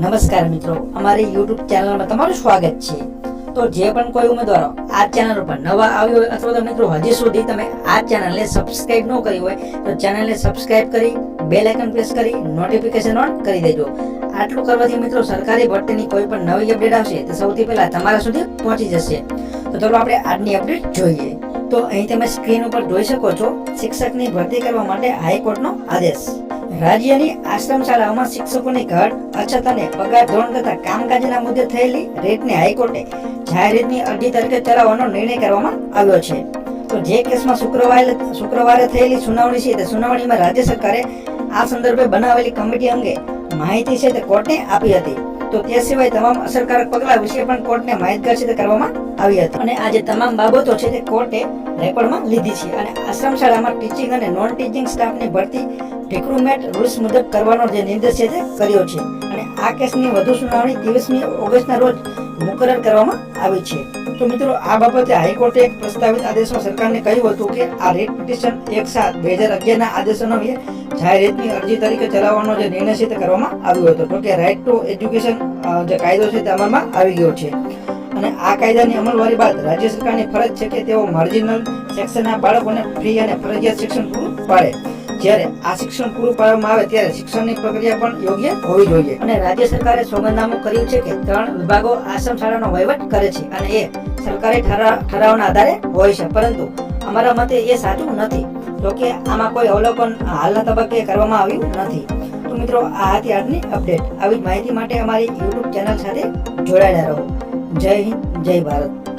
નમસ્કાર મિત્રો, અમારી યુટ્યુબ ચેનલમાં તમારું સ્વાગત છે. તો જે પણ કોઈ ઉમેદવારો આ ચેનલ ઉપર નવા આવ્યો હોય અથવા તો મિત્રો હજી સુધી તમે આ ચેનલને સબસ્ક્રાઇબ ન કરી હોય, તો ચેનલને સબસ્ક્રાઇબ કરી બેલ આઇકન પ્રેસ કરી નોટિફિકેશન ઓન કરી દેજો. આટલું કરવાથી મિત્રો સરકારી ભરતીની કોઈ પણ નવી અપડેટ આવશે તો સૌથી પહેલા તમારા સુધી પહોંચી જશે. તો ચાલો આપણે આજની અપડેટ જોઈએ. તો અહીં તમે સ્ક્રીન ઉપર જોઈ શકો છો શિક્ષકની ભરતી કરવા માટે હાઈકોર્ટનો આદેશ. રાજ્યની આશ્રમ શાળાઓમાં શિક્ષકોની ઘટ અછત અને પગાર ધોરણ તથા કામકાજના મુદ્દે થયેલી રેટને હાઈકોર્ટે જાહેરાતની અરજી તરીકે ચલાવવાનો નિર્ણય કરવામાં આવ્યો છે. તો જે કેસમાં શુક્રવારે શુક્રવારે થયેલી સુનાવણી છે, તે સુનાવણીમાં રાજ્ય સરકારે આ સંદર્ભે બનાવેલી કમિટી અંગે માહિતી છે તે કોર્ટને આપી હતી. તો તે સિવાય તમામ અસરકારક પગલાં વિશે પણ કોર્ટને માહિતગાર છે તે કરવામાં આવી હતી. અને આ તમામ બાબતો છે તે કોર્ટે રેકોર્ડમાં લીધી છે. અને આશ્રમ શાળામાં ટીચિંગ અને નોન ટીચિંગ સ્ટાફની ભરતી રિક્રુટમેન્ટ રૂલ્સ મુજબ કરવાનો જે નિર્દેશ છે તે કર્યો છે. અને આ કેસની વધુ સુનાવણી ત્રેવીસમી ઓગસ્ટના રોજ મુકરર કરવામાં આવી છે. તો મિત્રો, આ બાબતે હાઈકોર્ટે એક પ્રસ્તાવિત આદેશમાં સરકારને કહ્યું હતું કે આ રેટ પિટિશન એક સાત બે હજાર અગિયારના આદેશનો જાહેરાતની અરજી તરીકે ચલાવવાનો જે નિર્ણય છે તે કરવામાં આવ્યો હતો. તો કે રાઇટ ટુ એજ્યુકેશન જે કાયદો છે તે અમલમાં આવી ગયો છે. અને આ કાયદાની અમલવારી બાદ રાજ્ય સરકારની ફરજ છે કે તેઓ માર્જિનલ સેક્શનના બાળકોને ફ્રી અને ફરજિયાત શિક્ષણ પૂરું પાડે. જ્યારે આ શિક્ષણ પૂરું પાડવામાં આવે ત્યારે શિક્ષણની પ્રક્રિયા પણ યોગ્ય હોવી જોઈએ. અને રાજ્ય સરકારે સોગંદનામું કર્યું છે કે ત્રણ વિભાગો આશ્રમ શાળાનો વહીવટ કરે છે અને એ સરકારી ઠરાવના આધારે હોય છે. પરંતુ અમારા મતે એ સાચું નથી. જો કે આમાં કોઈ અવલોકન હાલના તબક્કે કરવામાં આવ્યું નથી. તો મિત્રો, આ હતી આજની અપડેટ. આવી માહિતી માટે અમારી યુટ્યુબ ચેનલ સાથે જોડાયેલા રહો. જય હિન્દ, જય ભારત.